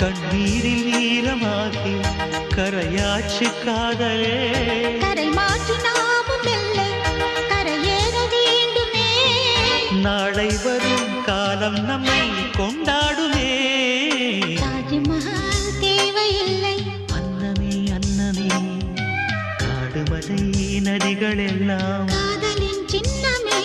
கண்ணீரில் ஈரமாகி கரையாச்சு காதலே. கரை மாற்றி நாமும் இல்லை கரையேற வேண்டுமே. நாளை வரும் காலம் நம்மை கொண்டாடுமே. தேவையில்லை. அன்னமே அன்னமே காடுமலை நதிகள் எல்லாம் காதலின் சின்னமே.